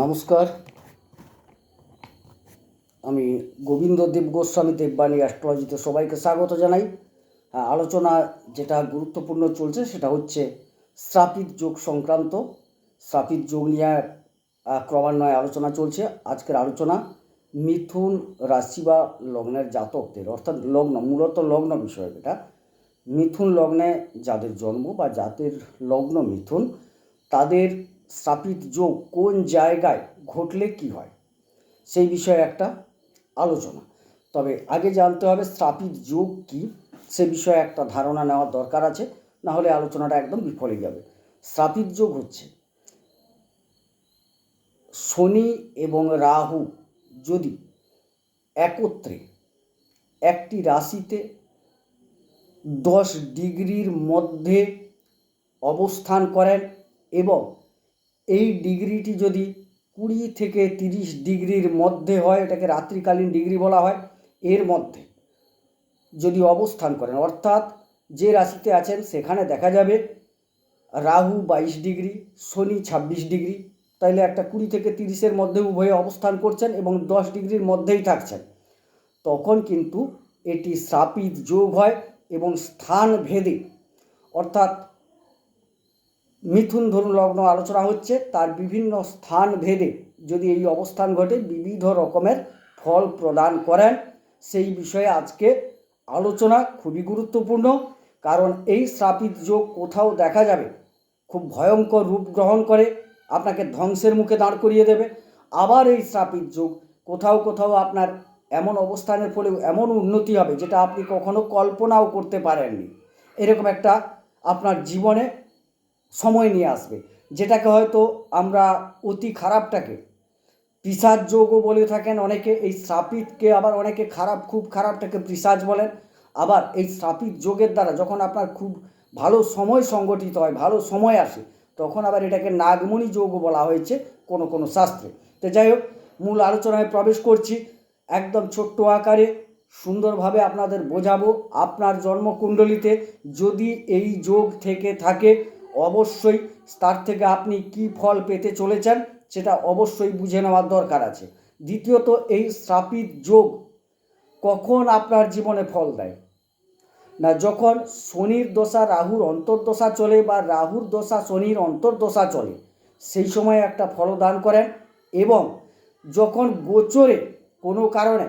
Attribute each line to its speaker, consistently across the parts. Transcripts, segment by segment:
Speaker 1: নমস্কার। আমি গোবিন্দ দেব গোস্বামী দেববাণী অ্যাস্ট্রোলজিতে সবাইকে স্বাগত জানাই। হ্যাঁ, আলোচনা যেটা গুরুত্বপূর্ণ চলছে সেটা হচ্ছে শ্রাপিত যোগ সংক্রান্ত। শ্রাপিত যোগ নিয়ে ক্রমান্বয়ে আলোচনা চলছে। আজকের আলোচনা মিথুন রাশি বা লগ্নের জাতকদের অর্থাৎ লগ্ন মূলত লগ্ন বিষয় এটা। মিথুন লগ্নে যাদের জন্ম বা যাদের লগ্ন মিথুন তাদের স্থাপিত যোগ কোন জায়গায় ঘটলে কি হয়? সেই বিষয়ে একটা আলোচনা। তবে আগে জানতে হবে স্থাপিত যোগ কি? সে বিষয়ে একটা ধারণা নেওয়ার দরকার আছে, না হলে আলোচনাটা একদম বিফলে যাবে। স্থাপিত যোগ হচ্ছে, শনি এবং রাহু যদি একত্রে একটি রাশিতে দশ ডিগ্রির মধ্যে অবস্থান করেন এবং এই ডিগ্রিটি যদি কুড়ি থেকে তিরিশ ডিগ্রির মধ্যে হয়, এটাকে রাত্রিকালীন ডিগ্রি বলা হয়, এর মধ্যে যদি অবস্থান করেন, অর্থাৎ যে রাশিতে আছেন, সেখানে দেখা যাবে রাহু বাইশ ডিগ্রি, শনি ছাব্বিশ ডিগ্রি, তাইলে একটা কুড়ি থেকে তিরিশের মধ্যে উভয়ে অবস্থান করছেন এবং দশ ডিগ্রির মধ্যেই থাকছেন। তখন কিন্তু এটি শ্রাপিত যোগ হয় এবং স্থান ভেদে অর্থাৎ মিথুন ধরুন লগ্ন আলোচনা হচ্ছে, তার বিভিন্ন স্থান ভেদে যদি এই অবস্থান ঘটে, বিবিধ রকমের ফল প্রদান করেন। সেই বিষয়ে আজকে আলোচনা খুবই গুরুত্বপূর্ণ, কারণ এই শ্রাপিত যোগ কোথাও দেখা যাবে, খুব ভয়ঙ্কর রূপ গ্রহণ করে, আপনাকে ধ্বংসের মুখে দাঁড় করিয়ে দেবে। আবার এই শ্রাপিত যোগ কোথাও কোথাও আপনার এমন অবস্থানের ফলে এমন উন্নতি হবে, যেটা আপনি কখনো কল্পনাও করতে পারেননি। এরকম একটা আপনার জীবনে সময় নিয়ে আসবে। যেটাকে হয়তো আমরা অতি খারাপটাকে, পিসাজ যোগও বলে থাকেন, অনেকে এই শ্রাপিতকে আবার অনেকে খারাপ, খুব খারাপটাকে পিসাজ বলেন। আবার এই শ্রাপিত যোগের দ্বারা যখন আপনার খুব ভালো সময় সংগঠিত হয়, ভালো সময় আসে, তখন আবার এটাকে নাগমণি যোগও বলা হয়েছে কোনো কোনো শাস্ত্রে। তো যাই হোক, মূল আলোচনায় প্রবেশ করছি। একদম ছোট্ট আকারে সুন্দরভাবে আপনাদের বোঝাবো। আপনার জন্মকুণ্ডলিতে যদি এই যোগ থেকে থাকে অবশ্যই তার থেকে আপনি কি ফল পেতে চলেছেন সেটা অবশ্যই বুঝে নেওয়ার দরকার আছে। দ্বিতীয়ত, এই শ্রাপিত যোগ কখন আপনার জীবনে ফল দেয়? না, যখন শনির দশা, রাহুর অন্তর্দশা চলে বা রাহুর দশা, শনির অন্তর্দশা চলে, সেই সময় একটা ফলদান করেন এবং যখন গোচরে কোনো কারণে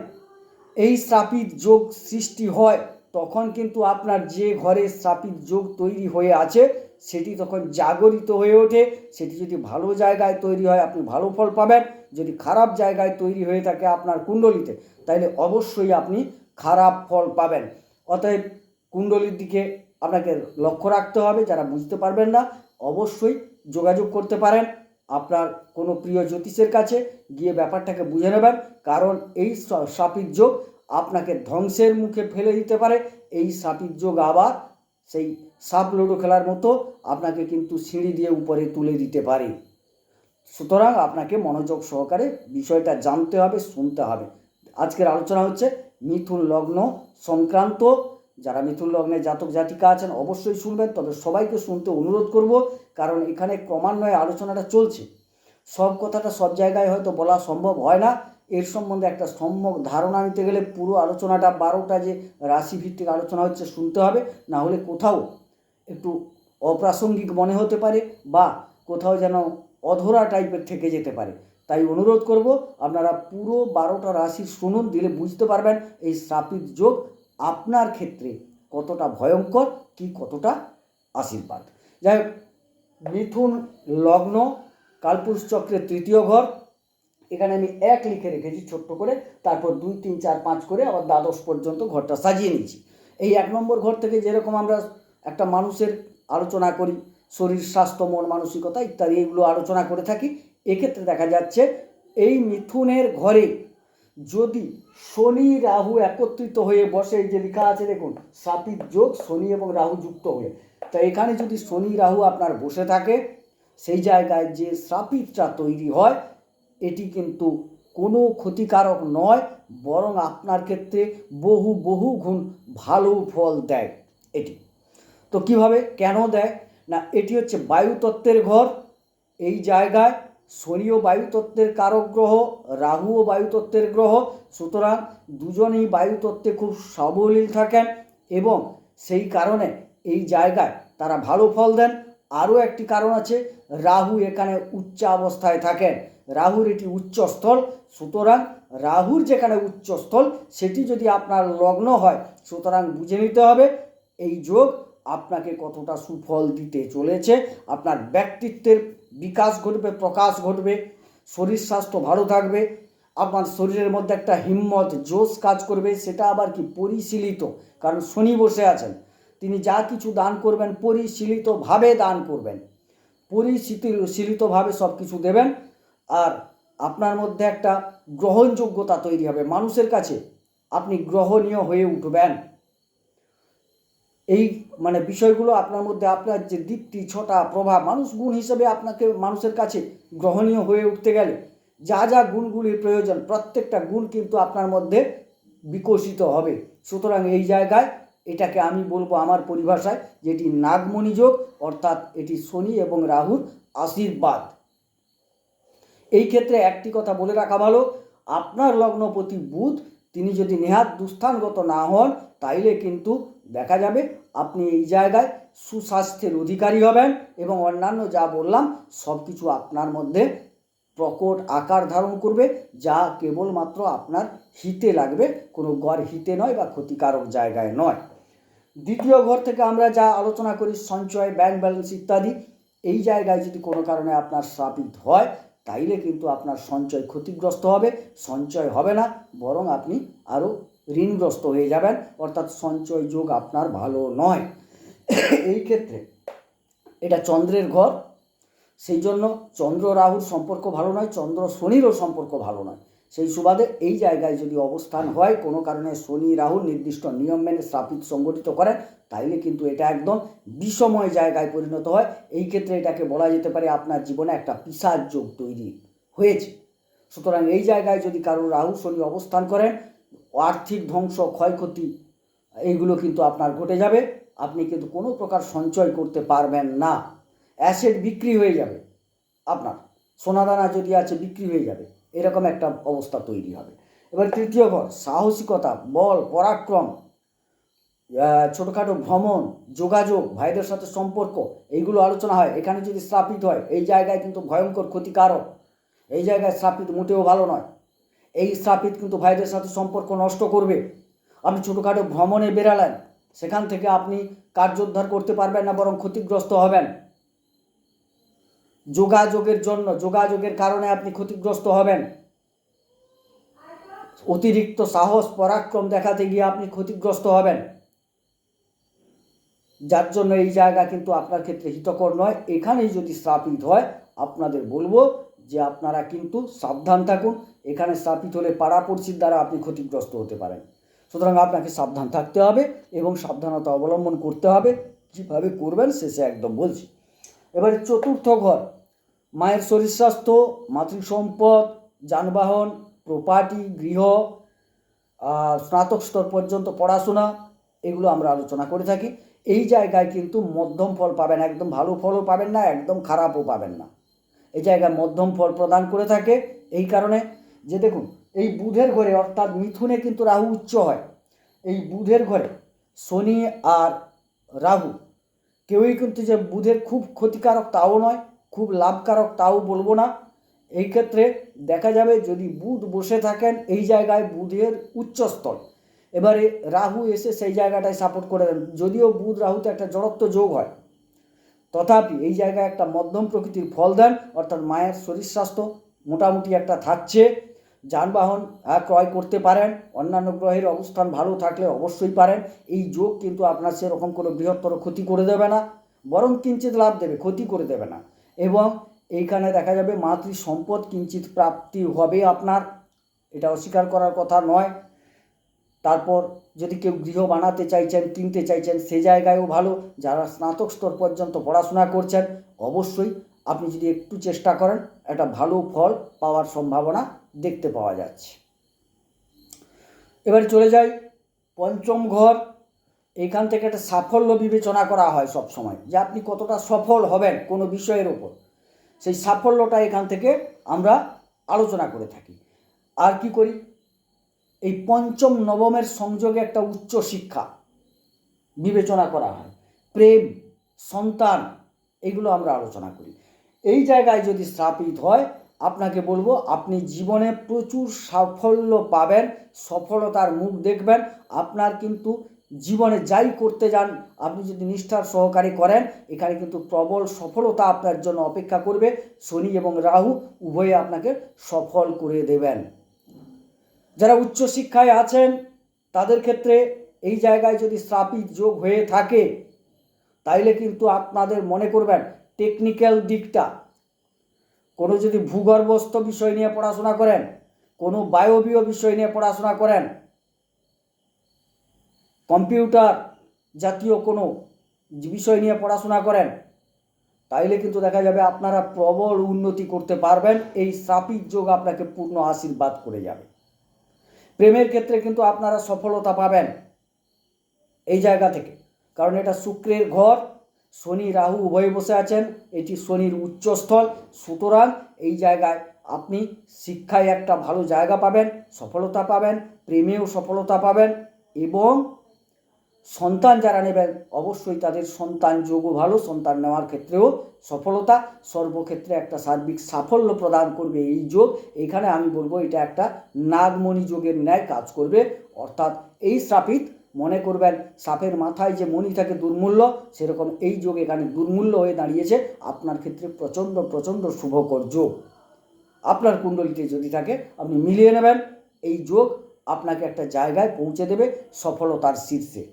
Speaker 1: এই শ্রাপিত যোগ সৃষ্টি হয় তখন কিন্তু আপনার যে ঘরে শ্রাপিত যোগ তৈরি হয়ে আছে, সেটি তখন জাগরিত হয়ে ওঠে। সেটি যদি ভালো জায়গায় তৈরি হয়, আপনি ভালো ফল পাবেন। যদি খারাপ জায়গায় তৈরি হয়ে থাকে আপনার কুণ্ডলিতে তাহলে অবশ্যই আপনি খারাপ ফল পাবেন। অতএব কুণ্ডলির দিকে আপনাকে লক্ষ্য রাখতে হবে, যারা বুঝতে পারবেন না, অবশ্যই যোগাযোগ করতে পারেন আপনার কোনো প্রিয় জ্যোতিষের কাছে, গিয়ে ব্যাপারটাকে বুঝে নেবেন। কারণ এই সাপির যোগ আপনাকে ধ্বংসের মুখে ফেলে দিতে পারে। এই সাপির যোগ আবার সেই সাপ লুডো খেলার মতো আপনাকে কিন্তু সিঁড়ি দিয়ে উপরে তুলে দিতে পারে। সুতরাং আপনাকে মনোযোগ সহকারে বিষয়টা জানতে হবে, শুনতে হবে। আজকের আলোচনা হচ্ছে মিথুন লগ্ন সংক্রান্ত। যারা মিথুন লগ্নে জাতক জাতিকা আছেন অবশ্যই শুনবেন, তবে সবাইকে শুনতে অনুরোধ করব, কারণ এখানে ক্রমান্বয়ে আলোচনাটা চলছে। সব কথাটা সব জায়গায় হয়তো বলা সম্ভব হয় না। এর সম্বন্ধে একটা সম্যক ধারণা নিতে গেলে পুরো আলোচনাটা বারোটা যে রাশিভিত্তিক আলোচনা হচ্ছে শুনতে হবে, না হলে কোথাও একটু অপ্রাসঙ্গিক মনে হতে পারে বা কোথাও যেন অধরা টাইপের থেকে যেতে পারে। তাই অনুরোধ করব, আপনারা পুরো বারোটা রাশি শুনুন, দিলে বুঝতে পারবেন এই শ্রাপিত যোগ আপনার ক্ষেত্রে কতটা ভয়ঙ্কর, কি কতটা আশীর্বাদ। যাই হোক, মিথুন লগ্ন, কালপুরুষ চক্রের তৃতীয় ঘর এখানে আমি এক লিখে রেখেছি ছোট্ট করে, তারপর দুই, তিন, চার, পাঁচ করে আবার দ্বাদশ পর্যন্ত ঘরটা সাজিয়ে নিয়েছি। এই এক নম্বর ঘর থেকে যেরকম আমরা একটা মানুষের আলোচনা করি, শরীর, স্বাস্থ্য, মন, মানসিকতা ইত্যাদি, এগুলো আলোচনা করে থাকি, এক্ষেত্রে দেখা যাচ্ছে এই মিথুনের ঘরে যদি শনি, রাহু একত্রিত হয়ে বসে যে লেখা আছে দেখুন সাপিত যোগ শনি এবং রাহু যুক্ত হয়ে। তা এখানে যদি শনি, রাহু আপনার বসে থাকে, সেই জায়গায় যে শ্রাপিতটা তৈরি হয় এটি কিন্তু কোনো ক্ষতিকারক নয়, বরং আপনার ক্ষেত্রে বহু বহু গুণ ভালো ফল দেয় এটি। তো কীভাবে কেন দেয়? না, এটি হচ্ছে বায়ুতত্ত্বের ঘর। এই জায়গায় শনিও বায়ুতত্ত্বের কারক গ্রহ, রাহুও বায়ুতত্ত্বের গ্রহ। সুতরাং দুজনেই বায়ুতত্ত্বে খুব সাবলীল থাকেন এবং সেই কারণে এই জায়গায় তারা ভালো ফল দেন। আরও একটি কারণ আছে, রাহু এখানে উচ্চ অবস্থায় থাকেন। রাহুর এটি উচ্চস্থল। সুতরাং রাহুর যেখানে উচ্চস্থল, সেটি যদি আপনার লগ্ন হয়, সুতরাং বুঝে নিতে হবে, এই যোগ আপনাকে কতটা সুফল দিতে চলেছে। আপনার ব্যক্তিত্বের বিকাশ ঘটবে, প্রকাশ ঘটবে, শরীর স্বাস্থ্য ভালো থাকবে, আপনার শরীরের মধ্যে একটা হিম্মত, জোশ কাজ করবে, সেটা আবার কি পরিশীলিত? কারণ শনি বসে আছেন, তিনি যা কিছু দান করবেন, পরিশীলিতভাবে দান করবেন। পরিশীলিতভাবে সব কিছু দেবেন। আর আপনার মধ্যে একটা গ্রহণযোগ্যতা তৈরি হবে মানুষের কাছে। আপনি গ্রহণীয় হয়ে উঠবেন। এই মানে বিষয়গুলো আপনার মধ্যে, আপনার যে দীপ্তি, ছটা প্রভাব, মানুষ গুণ হিসেবে আপনাকে মানুষের কাছে গ্রহণীয় হয়ে উঠতে গেলে যা যা গুণগুলির প্রয়োজন, প্রত্যেকটা গুণ কিন্তু আপনার মধ্যে বিকশিত হবে। সুতরাং এই জায়গায় এটাকে আমি বলব আমার পরিভাষায় যেটি নাগমণি যোগ, অর্থাৎ এটি শনি এবং রাহুর আশীর্বাদ। এই ক্ষেত্রে একটি কথা বলে রাখা ভালো, আপনার লগ্নপতি বুধ, তিনি যদি নেহাত দুস্থানগত না হন, তাইলে কিন্তু দেখা যাবে আপনি এই জায়গায় সুস্বাস্থ্যের অধিকারী হবেন এবং অন্যান্য যা বললাম সব কিছু আপনার মধ্যে প্রকট আকার ধারণ করবে, যা কেবলমাত্র আপনার হিতে লাগবে, কোনো গড় হিতে নয় বা ক্ষতিকারক জায়গায় নয়। দ্বিতীয় ঘর থেকে আমরা যা আলোচনা করি, সঞ্চয় ব্যাংক ব্যালেন্স ইত্যাদি, এই জায়গায় যদি কোনো কারণে আপনার স্থাপিত হয় তাইলে কিন্তু আপনার সঞ্চয় ক্ষতিগ্রস্ত হবে, সঞ্চয় হবে না, বরং আপনি আরও ঋণগ্রস্ত হয়ে যাবেন, অর্থাৎ সঞ্চয় যোগ আপনার ভালো নয়। এই ক্ষেত্রে এটা চন্দ্রের ঘর, সেই জন্য চন্দ্র রাহুর সম্পর্ক ভালো নয়, চন্দ্র শনিরও সম্পর্ক ভালো নয়। সেই সুবাদে এই জায়গায় যদি অবস্থান হয়, কোনো কারণে শনি, রাহু নির্দিষ্ট নিয়ম মেনে স্থাপিত সংগঠিত করেন তাইলে কিন্তু এটা একদম বিষময় জায়গায় পরিণত হয়। এই ক্ষেত্রে এটাকে বলা যেতে পারে আপনার জীবনে একটা পিসার যোগ তৈরি হয়েছে। সুতরাং এই জায়গায় যদি কারও রাহু, শনি অবস্থান করেন, আর্থিক ধ্বংস, ক্ষয়ক্ষতি, এইগুলো কিন্তু আপনার ঘটে যাবে। আপনি কিন্তু কোনো প্রকার সঞ্চয় করতে পারবেন না। অ্যাসেট বিক্রি হয়ে যাবে আপনার। সোনাদানা যদি আছে, বিক্রি হয়ে যাবে। এরকম একটা অবস্থা তৈরি হবে। এবার তৃতীয় ঘর, সাহসিকতা, বল, পরাক্রম ছোটোখাটো ভ্রমণ, যোগাযোগ, ভাইদের সাথে সম্পর্ক, এইগুলো আলোচনা হয়। এখানে যদি স্থাপিত হয়, এই জায়গায় কিন্তু ভয়ঙ্কর ক্ষতিকারক, এই জায়গায় স্থাপিত মোটেও ভালো নয়। এই স্থাপিত কিন্তু ভাইদের সাথে সম্পর্ক নষ্ট করবে। আপনি ছোটোখাটো ভ্রমণে বেরালেন সেখান থেকে আপনি কার্যোদ্ধার করতে পারবেন না, বরং ক্ষতিগ্রস্ত হবেন। যোগাযোগের জন্য, যোগাযোগের কারণে আপনি ক্ষতিগ্রস্ত হবেন। অতিরিক্ত সাহস, পরাক্রম দেখাতে গিয়ে আপনি ক্ষতিগ্রস্ত হবেন। যার জন্য এই জায়গা কিন্তু আপনার ক্ষেত্রে হিতকর নয়। এখানেই যদি স্থাপিত হয়, আপনাদের বলব যে আপনারা কিন্তু সাবধান থাকুন। এখানে স্থাপিত হলে পাড়াপড়শির দ্বারা আপনি ক্ষতিগ্রস্ত হতে পারেন। সুতরাং আপনাকে সাবধান থাকতে হবে এবং সাবধানতা অবলম্বন করতে হবে। কীভাবে করবেন, শেষে একদম বলছি। এবারে চতুর্থ ঘর। মায়ের শরীর স্বাস্থ্য মাতৃসম্পদ যানবাহন প্রপার্টি গৃহ স্নাতক স্তর পর্যন্ত পড়াশোনা, এগুলো আমরা আলোচনা করে থাকি। এই জায়গায় কিন্তু মধ্যম ফল পাবেন একদম ভালো ফলও পাবেন না, একদম খারাপও পাবেন না। এই জায়গায় মধ্যম ফল প্রদান করে থাকে, এই কারণে যে দেখুন, এই বুধের ঘরে অর্থাৎ মিথুনে কিন্তু রাহু উচ্চ হয়। এই বুধের ঘরে শনি আর রাহু, কেউই কিন্তু যে বুধের খুব ক্ষতিকারক তাও নয় খুব লাভকারক, তাও বলব না। এই ক্ষেত্রে দেখা যাবে যদি বুধ বসে থাকেন এই জায়গায় বুধের উচ্চস্তর এবারে রাহু এসে সেই জায়গাটায় সাপোর্ট করে দেন। যদিও বুধ রাহুতে একটা জড়ত্ব যোগ হয়, তথাপি এই জায়গায় একটা মধ্যম প্রকৃতির ফল দেন, অর্থাৎ মায়ের শরীর স্বাস্থ্য মোটামুটি একটা থাকছে। যানবাহন ক্রয় করতে পারেন, অন্যান্য গ্রহের অবস্থান ভালো থাকলে অবশ্যই পারেন। এই যোগ কিন্তু আপনার সেরকম কোনো বৃহত্তর ক্ষতি করে দেবে না, বরং কিঞ্চিত লাভ দেবে, ক্ষতি করে দেবে না। এবং এইখানে দেখা যাবে মাতৃ সম্পদ কিঞ্চিত প্রাপ্তি হবে আপনার। এটা অস্বীকার করার কথা নয়। তারপর যদি কেউ গৃহ বানাতে চাইছেন, কিনতে চাইছেন, সে জায়গায়ও ভালো। যারা স্নাতক স্তর পর্যন্ত পড়াশোনা করছেন, অবশ্যই আপনি যদি একটু চেষ্টা করেন, একটা ভালো ফল পাওয়ার সম্ভাবনা দেখতে পাওয়া যাচ্ছে। এবারে চলে যাই পঞ্চম ঘর। এখান থেকে একটা সাফল্য বিবেচনা করা হয় সব সময়, যে আপনি কতটা সফল হবেন কোনো বিষয়ের ওপর সেই সাফল্যটা এখান থেকে আমরা আলোচনা করে থাকি। আর কি করি? এই পঞ্চম নবমের সংযোগে একটা উচ্চ শিক্ষা বিবেচনা করা হয়। প্রেম, সন্তান, এগুলো আমরা আলোচনা করি। এই জায়গায় যদি স্থাপিত হয়, আপনাকে বলব, আপনি জীবনে প্রচুর সাফল্য পাবেন, সফলতার মুখ দেখবেন, আপনার কিন্তু জীবনে যাই করতে যান, আপনি যদি নিষ্ঠার সহকারে করেন, এখানে কিন্তু প্রবল সফলতা আপনার জন্য অপেক্ষা করবে। শনি এবং রাহু উভয়ে আপনাকে সফল করে দেবেন। যারা উচ্চশিক্ষায় আছেন, তাদের ক্ষেত্রে এই জায়গায় যদি স্থাপিত যোগ হয়ে থাকে, তাইলে কিন্তু আপনাদের মনে করবেন টেকনিক্যাল দিকটা। কোনো যদি ভূগর্ভস্থ বিষয় নিয়ে পড়াশোনা করেন, কোনো বায়বীয় বিষয় নিয়ে পড়াশোনা করেন কম্পিউটার জাতীয় কোনো বিষয় নিয়ে পড়াশোনা করেন, তাইলে কিন্তু দেখা যাবে আপনারা প্রবল উন্নতি করতে পারবেন, এই স্থাপিত যোগ আপনাকে পূর্ণ আশীর্বাদ করে যাবে। প্রেমের ক্ষেত্রে কিন্তু আপনারা সফলতা পাবেন এই জায়গা থেকে, কারণ এটা শুক্রের ঘর, শনি রাহু উভয়ে বসে আছেন, এটি শনির উচ্চস্থল, সুতরাং এই জায়গায় আপনি শিক্ষায় একটা ভালো জায়গা পাবেন, সফলতা পাবেন, প্রেমেও সফলতা পাবেন এবং সন্তান যারা নেবেন, অবশ্যই তাদের সন্তান যোগও ভালো, সন্তান নেওয়ার ক্ষেত্রেও সফলতা। সর্বক্ষেত্রে একটা সার্বিক সাফল্য প্রদান করবে এই যোগ। এখানে আমি বলব, এটা একটা নাগমণি যোগের ন্যায় কাজ করবে। অর্থাৎ এই স্থাপিত মনে করবেন, সাপের মাথায় যে মণি থাকে দুর্মূল্য, সেরকম এই যোগ এখানে দুর্মূল্য হয়ে দাঁড়িয়েছে। আপনার ক্ষেত্রে প্রচণ্ড প্রচণ্ড শুভকর যোগ। আপনার কুণ্ডলিতে যদি থাকে, আপনি মিলিয়ে নেবেন। এই যোগ আপনাকে একটা জায়গায় পৌঁছে দেবে সফলতার শীর্ষে।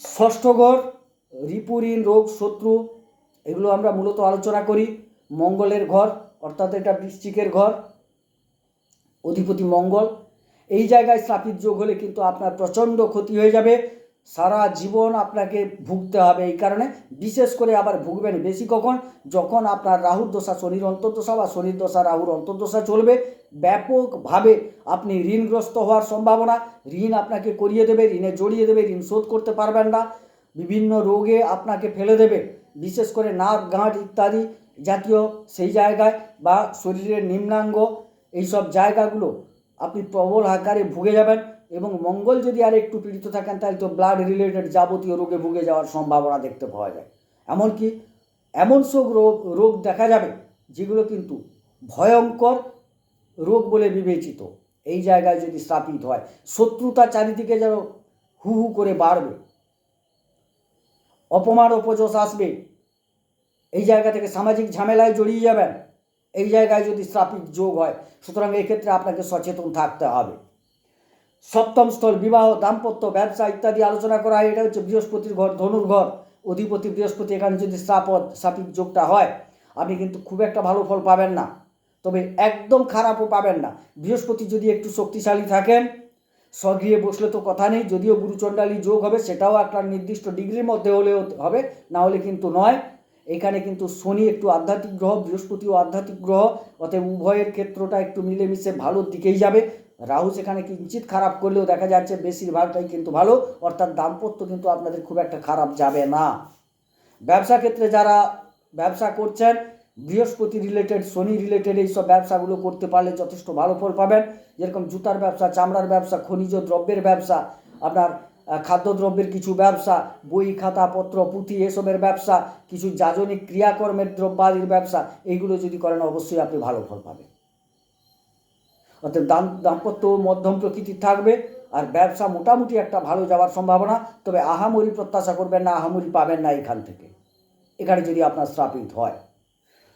Speaker 1: ষষ্ঠ রিপুরিন, রোগ, শত্রু, এগুলো আমরা মূলত আলোচনা করি। মঙ্গলের ঘর, অর্থাৎ এটা বৃশ্চিকের ঘর, অধিপতি মঙ্গল। এই জায়গায় স্থাপিত যোগ হলে কিন্তু আপনার প্রচণ্ড ক্ষতি হয়ে যাবে। সারা জীবন আপনাকে ভুগতে হবে এই কারণে, বিশেষ করে আবার ভুগবেন বেশি কখন? যখন আপনার রাহুর দশা, শনির অন্তর্দশা বা শনির দশা, রাহুর অন্তর্দশা চলবে, ব্যাপকভাবে আপনি ঋণগ্রস্ত হওয়ার সম্ভাবনা, ঋণ আপনাকে করিয়ে দেবে, ঋণে জড়িয়ে দেবে, ঋণ শোধ করতে পারবেন না, বিভিন্ন রোগে আপনাকে ফেলে দেবে, বিশেষ করে নাক গাঁট ইত্যাদি জাতীয় সেই জায়গায় বা শরীরের নিম্নাঙ্গ এইসব জায়গাগুলো আপনি প্রবল আকারে ভুগে যাবেন। এবং মঙ্গল যদি আর একটু পীড়িত থাকেন, তাহলে তো ব্লাড রিলেটেড যাবতীয় রোগে ভুগে যাওয়ার সম্ভাবনা দেখতে পাওয়া যায়। এমনকি এমন সব রোগ রোগ দেখা যাবে, যেগুলো কিন্তু ভয়ঙ্কর রোগ বলে বিবেচিত। এই জায়গায় যদি স্থাপিত হয়, শত্রুতা চারিদিকে যেন হু হু করে বাড়বে। অপমান, অপযশ আসবে। এই জায়গা থেকে সামাজিক ঝামেলায় জড়িয়ে যাবেন। এই জায়গায় যদি স্থাপিত যোগ হয়, সুতরাং এক্ষেত্রে আপনাকে সচেতন থাকতে হবে। সপ্তম স্থল বিবাহ, দাম্পত্য, ব্যবসা ইত্যাদি আলোচনা করা হয়। এটা হচ্ছে বৃহস্পতির ঘর, ধনুর ঘর। অধিপতি বৃহস্পতি, এখানে যদি স্থাপদ স্থাপিত যোগটা হয়, আপনি কিন্তু খুব একটা ভালো ফল পাবেন না। তবে একদম খারাপও পাবেন না। বৃহস্পতি যদি একটু শক্তিশালী থাকেন, স্বগৃহে বসলে তো কথা নেই, যদিও গুরুচণ্ডালী যোগ হবে, সেটাও একটা নির্দিষ্ট ডিগ্রির মধ্যে হলেও হবে না হলে কিন্তু নয়। এখানে কিন্তু শনি একটু আধ্যাত্মিক গ্রহ, বৃহস্পতিও আধ্যাত্মিক গ্রহ, অতএব উভয়ের ক্ষেত্রটা একটু মিলেমিশে ভালোর দিকেই যাবে। রাহু সেখানে কিঞ্চিত খারাপ করলেও দেখা যাচ্ছে বেশিরভাগটাই কিন্তু ভালো, অর্থাৎ দাম্পত্য কিন্তু আপনাদের খুব একটা খারাপ যাবে না। ব্যবসা ক্ষেত্রে যারা ব্যবসা করছেন, বৃহস্পতি রিলেটেড শনি রিলেটেড এইসব ব্যবসাগুলো করতে পারলে যথেষ্ট ভালো ফল পাবেন। যেরকম জুতার ব্যবসা, চামড়ার ব্যবসা, খনিজ দ্রব্যের ব্যবসা, আপনার খাদ্যদ্রব্যের কিছু ব্যবসা, বই খাতা পত্র পুঁথি এসবের ব্যবসা, কিছু যাজনিক ক্রিয়াকর্মের দ্রব্যাদির ব্যবসা, এইগুলো যদি করেন অবশ্যই আপনি ভালো ফল পাবেন। অর্থাৎ দাম, দাম্পত্য মধ্যম প্রকৃতির থাকবে, আর ব্যবসা মোটামুটি একটা ভালো যাওয়ার সম্ভাবনা, তবে আহামরি প্রত্যাশা করবেন না, আহামরি পাবেন না এখান থেকে। এখানে যদি আপনার স্থাপিত হয়।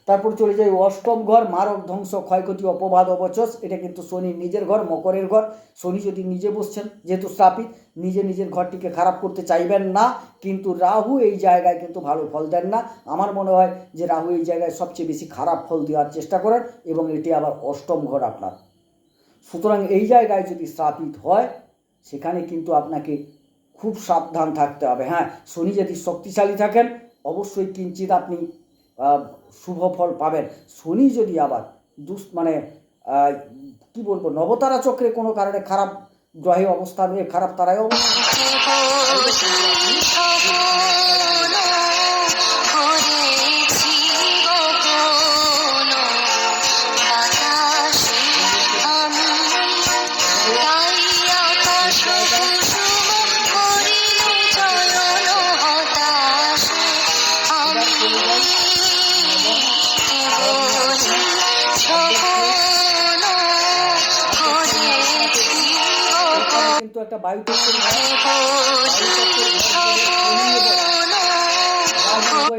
Speaker 1: তারপর চলে যাই, অষ্টম ঘর, মারক ধ্বংস, ক্ষয়ক্ষতি, অপবাদ অবচস এটা কিন্তু শনি নিজের ঘর, মকরের ঘর। শনি যদি নিজে বসছেন, যেহেতু স্থাপিত নিজে নিজের ঘরটিকে খারাপ করতে চাইবেন না, কিন্তু রাহু এই জায়গায় কিন্তু ভালো ফল দেন না। আমার মনে হয় যে রাহু এই জায়গায় সবচেয়ে বেশি খারাপ ফল দেওয়ার চেষ্টা করেন, এবং এটি আবার অষ্টম ঘর আপনার। সুতরাং এই জায়গায় যদি স্থাপিত হয়, সেখানে কিন্তু আপনাকে খুব সাবধান থাকতে হবে। হ্যাঁ শনি যদি শক্তিশালী থাকেন, অবশ্যই কিঞ্চিত আপনি শুভ ফল পাবেন। শনি যদি আবার দুস মানে কি বলব, নবতারা চক্রে কোনো কারণে খারাপ গ্রহে অবস্থান খারাপ তারায় অবস্থান কিন্তু একটা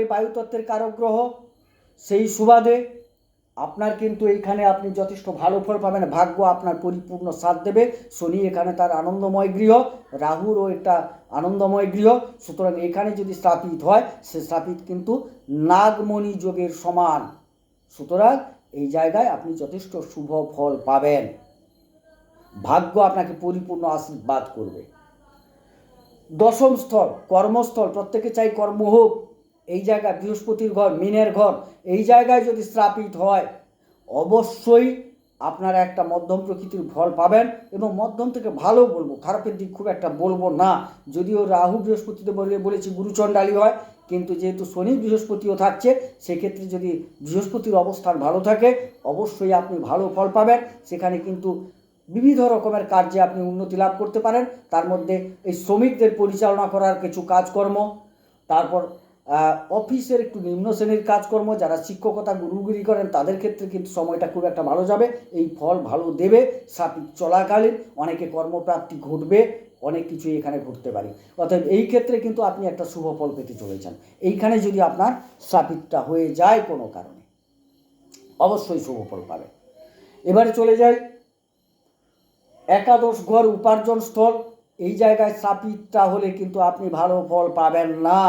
Speaker 1: এই বায়ুতত্ত্বের কারক গ্রহ। সেই সুবাদে আপনার কিন্তু এইখানে আপনি যথেষ্ট ভালো ফল পাবেন। ভাগ্য আপনার পরিপূর্ণ সাথ দেবে। শনি এখানে তার আনন্দময় গৃহ, রাহুরও একটা আনন্দময় গৃহ। সুতরাং এখানে যদি স্থাপিত হয়, সে স্থাপিত কিন্তু নাগমণি যোগের সমান। সুতরাং এই জায়গায় আপনি যথেষ্ট শুভ ফল পাবেন। ভাগ্য আপনাকে পরিপূর্ণ আশীর্বাদ করবে। দশম স্থল কর্মস্থল, প্রত্যেকে চাই কর্ম হোক। এই জায়গায় বৃহস্পতির ঘর, মিনের ঘর, এই জায়গায় যদি স্থাপিত হয়, অবশ্যই আপনারা একটা মধ্যম প্রকৃতির ফল পাবেন এবং মধ্যম থেকে ভালো বলব, খারাপের দিক খুব একটা বলব না। যদিও রাহু বৃহস্পতিতে বলে বলেছি গুরুচণ্ডালী হয়, কিন্তু যেহেতু শনি বৃহস্পতিও থাকছে, সেক্ষেত্রে যদি বৃহস্পতির অবস্থান ভালো থাকে, অবশ্যই আপনি ভালো ফল পাবেন। সেখানে কিন্তু বিবিধ রকমের কার্যে আপনি উন্নতি লাভ করতে পারেন। তার মধ্যে এই শ্রমিকদের পরিচালনা করার কিছু কাজকর্ম, তারপর অফিসের একটু নিম্ন শ্রেণির কাজকর্ম, যারা শিক্ষকতা গুরুগিরি করেন, তাদের ক্ষেত্রে কিন্তু সময়টা খুব একটা ভালো যাবে। এই ফল ভালো দেবে সাপিক চলাকালীন অনেকে কর্মপ্রাপ্তি ঘটবে, অনেক কিছু এখানে ঘটতে পারে। অতএব এই ক্ষেত্রে কিন্তু আপনি একটা শুভ ফল পেতে চলেছেন। এইখানে যদি আপনার সাপিকটা হয়ে যায় কোনো কারণে, অবশ্যই শুভ ফল পাবে এবারে চলে যাই একাদশ ঘর উপার্জন স্থল, এই জায়গায় সাপিতটা হলে কিন্তু আপনি ভালো ফল পাবেন না।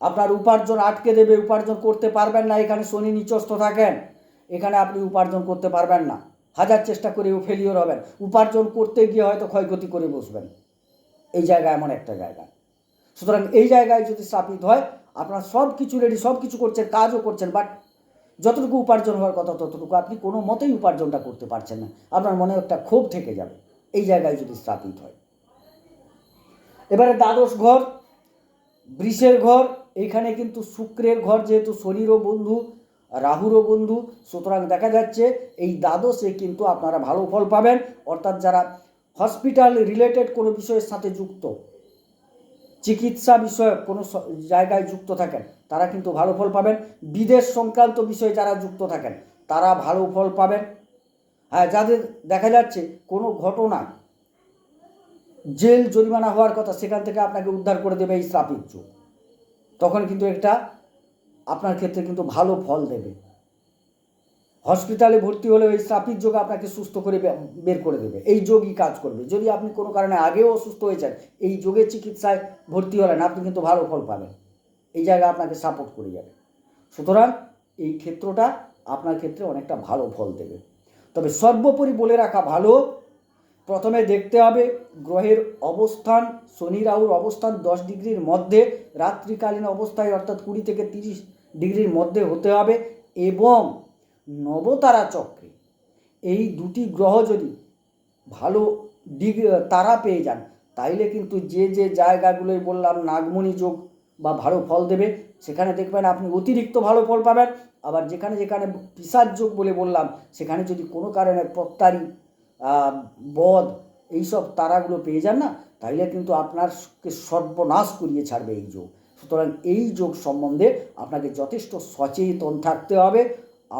Speaker 1: আপনার উপার্জন আটকে দেবে, উপার্জন করতে পারবেন না, এখানে শনি নিচস্থ থাকেন, এখানে আপনি উপার্জন করতে পারবেন না। হাজার চেষ্টা করেও ফেলিওর হবেন, উপার্জন করতে গিয়ে হয়তো ক্ষয়ক্ষতি করে বসবেন। এই জায়গা এমন একটা জায়গা। সুতরাং এই জায়গায় যদি স্থাপিত হয়, আপনার সব কিছু রেডি সব কিছু করছেন, কাজও করছেন বাট যতটুকু উপার্জন হওয়ার কথা ততটুকু। আপনি কোনো মতেই উপার্জনটা করতে পারছেন না। আপনার মনে একটা ক্ষোভ থেকে যাবে। এই জায়গায় যদি স্থাপিত হয়। এবারে দ্বাদশ ঘর, বৃষের ঘর এইখানে কিন্তু শুক্রের ঘর যেহেতু, শনিরও বন্ধু, রাহুরও বন্ধু, সুতরাং দেখা যাচ্ছে এই দ্বাদশে কিন্তু আপনারা ভালো ফল পাবেন। অর্থাৎ যারা হসপিটাল রিলেটেড কোনো বিষয়ের সাথে যুক্ত চিকিৎসা বিষয়ক কোনো জায়গায় যুক্ত থাকেন, তারা কিন্তু ভালো ফল পাবেন। বিদেশ সংক্রান্ত বিষয়ে যারা যুক্ত থাকেন, তারা ভালো ফল পাবেন। হ্যাঁ যাদের দেখা যাচ্ছে কোনো ঘটনা, জেল জরিমানা হওয়ার কথা সেখান থেকে আপনাকে উদ্ধার করে দেবে এই শ্রাপিক তখন কিন্তু একটা আপনার ক্ষেত্রে কিন্তু ভালো ফল দেবে। হসপিটালে ভর্তি হলে এই শ্রাপিক যোগ আপনাকে সুস্থ করে বের করে দেবে। এই যোগই কাজ করবে। যদি আপনি কোনো কারণে আগেও অসুস্থ হয়েছেন এই যোগের চিকিৎসায় ভর্তি হলেন, আপনি কিন্তু ভালো ফল পাবেন। এই জায়গা আপনাকে সাপোর্ট করে যাবে। সুতরাং এই ক্ষেত্রটা আপনার ক্ষেত্রে অনেকটা ভালো ফল দেবে। তবে সর্বোপরি বলে রাখা ভালো, প্রথমে দেখতে হবে গ্রহের অবস্থান, শনি রাহুর অবস্থান দশ ডিগ্রির মধ্যে, রাত্রিকালীন অবস্থায় অর্থাৎ কুড়ি থেকে তিরিশ ডিগ্রির মধ্যে হতে হবে এবং নবতারা চক্রে। এই দুটি গ্রহ যদি ভালো ডিগ তারা পেয়ে যান, তাইলে কিন্তু যে যে জায়গাগুলোই বললাম নাগমণি যোগ বা ভালো ফল দেবে, সেখানে দেখবেন আপনি অতিরিক্ত ভালো ফল পাবেন। আবার যেখানে যেখানে পিসার যোগ বলে বললাম, সেখানে যদি কোনো কারণে প্রত্যারি বদ এইসব তারাগুলো পেয়ে যান না, তাইলে কিন্তু আপনারকে সর্বনাশ করিয়ে ছাড়বে এই যোগ। সুতরাং এই যোগ সম্বন্ধে আপনাকে যথেষ্ট সচেতন থাকতে হবে।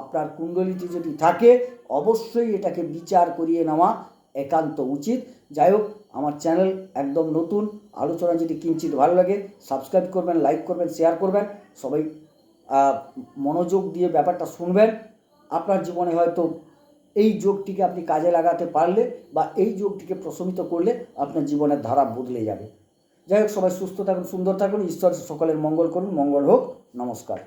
Speaker 1: আপনার কুণ্ডলিতে যদি থাকে, অবশ্যই এটাকে বিচার করিয়ে নেওয়া একান্ত উচিত। যাই হোক, আমার চ্যানেল একদম নতুন, আলোচনা যদি কিঞ্চিত ভালো লাগে সাবস্ক্রাইব করবেন লাইক করবেন শেয়ার করবেন, সবাই মনোযোগ দিয়ে ব্যাপারটা শুনবেন। আপনার জীবনে হয়তো এই যোগটিকে আপনি কাজে লাগাতে পারলে বা এই যোগটিকে প্রশমিত করলে আপনার জীবনের ধারা বদলে যাবে। যাই হোক, সবাই সুস্থ থাকুন, সুন্দর থাকুন, ঈশ্বর সকলের মঙ্গল করুন, মঙ্গল হোক, নমস্কার।